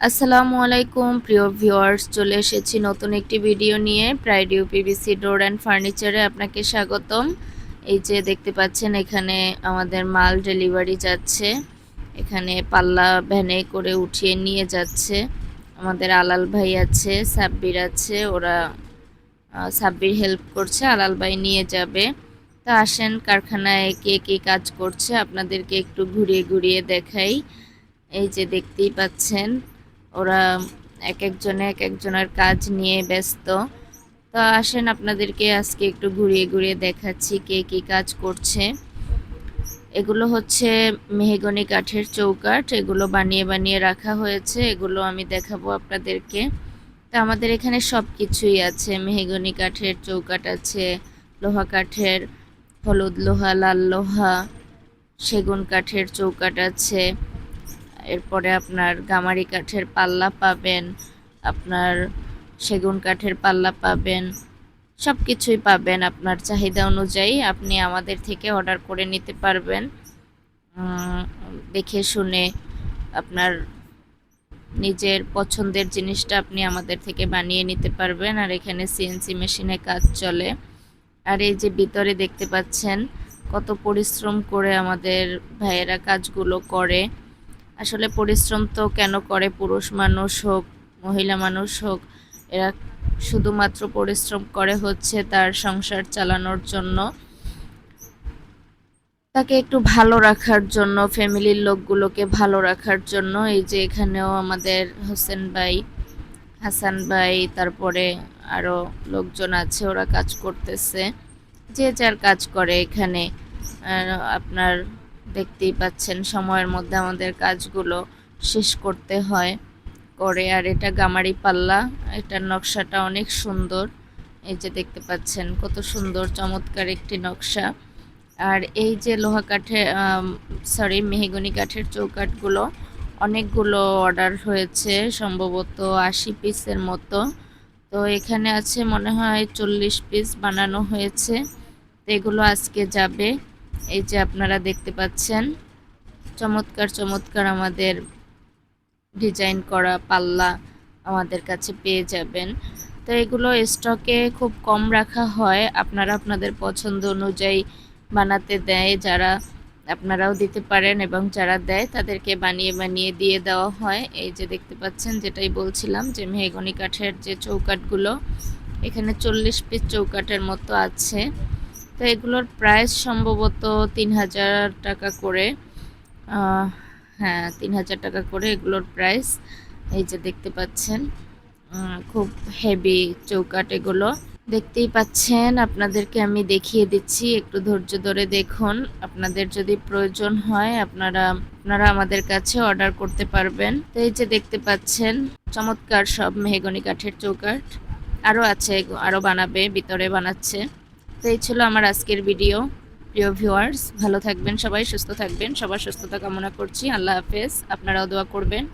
আসসালামু আলাইকুম, প্রিয় ভিউয়ার্স। চলে এসেছি নতুন একটি ভিডিও নিয়ে। প্রাইড ইউপিবিসি ডোর অ্যান্ড ফার্নিচারে আপনাকে স্বাগতম। এই যে দেখতে পাচ্ছেন, এখানে আমাদের মাল ডেলিভারি যাচ্ছে। এখানে পাল্লা ভ্যানে করে উঠিয়ে নিয়ে যাচ্ছে। আমাদের আলাল ভাই আছে, সাব্বির আছে। ওরা সাব্বির হেল্প করছে, আলাল ভাই নিয়ে যাবে। তা আসেন, কারখানায় কে কে কাজ করছে, আপনাদেরকে একটু ঘুরিয়ে ঘুরিয়ে দেখাই। এই যে দেখতেই পাচ্ছেন ওরা এক একজনে এক একজনের কাজ নিয়ে ব্যস্ত। তো আসেন আপনাদেরকে আজকে একটু ঘুরিয়ে ঘুরিয়ে দেখাচ্ছি কে কি কাজ করছে। এগুলো হচ্ছে মেহগনি কাঠের চৌকাঠ, এগুলো বানিয়ে বানিয়ে রাখা হয়েছে, এগুলো আমি দেখাবো আপনাদেরকে। তো আমাদের এখানে সব কিছুই আছে, মেহগনি কাঠের চৌকাঠ আছে, লোহা কাঠের, হলুদ লোহা, লাল লোহা, সেগুন কাঠের চৌকাঠ আছে। এরপরে আপনার গামারি কাঠের পাল্লা পাবেন, আপনার সেগুন কাঠের পাল্লা পাবেন সব কিছুই পাবেন আপনার চাহিদা অনুযায়ী। আপনি আমাদের থেকে অর্ডার করে নিতে পারবেন। দেখে শুনে আপনার নিজের পছন্দের জিনিসটা আপনি আমাদের থেকে বানিয়ে নিতে পারবেন। আর এখানে সিএনসি মেশিনে কাজ চলে। আর এই যে ভিতরে দেখতে পাচ্ছেন, কত পরিশ্রম করে আমাদের ভাইয়েরা কাজগুলো করে। আসলে পরিশ্রম তো কেন করে? পুরুষ মানুষ হোক, মহিলা মানুষ হোক, এরা শুধুমাত্র পরিশ্রম করে হচ্ছে তার সংসার চালানোর জন্য। তাকে একটু ভালো রাখার জন্য, ফ্যামিলির লোকগুলোকে ভালো রাখার জন্য। এই যে এখানেও আমাদের হোসেন ভাই, হাসান ভাই, তারপরে আরও লোকজন আছে, ওরা কাজ করতেছে। যে যার কাজ করে এখানে। আপনার দেখতেই পাচ্ছেন, সময়ের মধ্যে আমাদের কাজগুলো শেষ করতে হয় করে। আর এটা গামারি পাল্লা, এটার নকশাটা অনেক সুন্দর। এই যে দেখতে পাচ্ছেন, কত সুন্দর, চমৎকার একটি নকশা। আর এই যে লোহা কাঠের সরি মেহগনি কাঠের চৌকাঠগুলো, অনেকগুলো অর্ডার হয়েছে, সম্ভবত আশি পিসের মতো। তো এখানে আছে মনে হয় চল্লিশ পিস বানানো হয়েছে। তো এগুলো আজকে যাবে। এই যে আপনারা দেখতে পাচ্ছেন, চমৎকার চমৎকার আমাদের ডিজাইন করা পাল্লা আমাদের কাছে পেয়ে যাবেন। তো এগুলো স্টকে খুব কম রাখা হয়, আপনারা আপনাদের পছন্দ অনুযায়ী বানাতে দেয়, যারা আপনারাও দিতে পারেন এবং যারা দেয় তাদেরকে বানিয়ে বানিয়ে দিয়ে দেওয়া হয়। এই যে দেখতে পাচ্ছেন, যেটাই বলছিলাম যে মেহগনি কাঠের যে চৌকাঠগুলো, এখানে চল্লিশ পিস চৌকাঠের মতো আছে। তো এগুলোর প্রাইস সম্ভবত তিন হাজার টাকা করে হ্যাঁ তিন হাজার টাকা করে এগুলোর প্রাইস এই যে দেখতে পাচ্ছেন খুব হেভি চৌকাট এগুলো। দেখতেই পাচ্ছেন, আপনাদেরকে আমি দেখিয়ে দিচ্ছি, একটু ধৈর্য ধরে দেখুন। আপনাদের যদি প্রয়োজন হয়, আপনারা আপনারা আমাদের কাছে অর্ডার করতে পারবেন। তো এই যে দেখতে পাচ্ছেন, চমৎকার সব মেহগনি কাঠের চৌকাঠ। আরও আছে আরও বানাবে, ভিতরে বানাচ্ছে। তো এই ছিল আমার আজকের ভিডিও। প্রিয় ভিউয়ার্স ভালো থাকবেন সবাই, সুস্থ থাকবেন। সবার সুস্থতা কামনা করছি। আল্লাহ হাফেজ। আপনারাও দোয়া করবেন।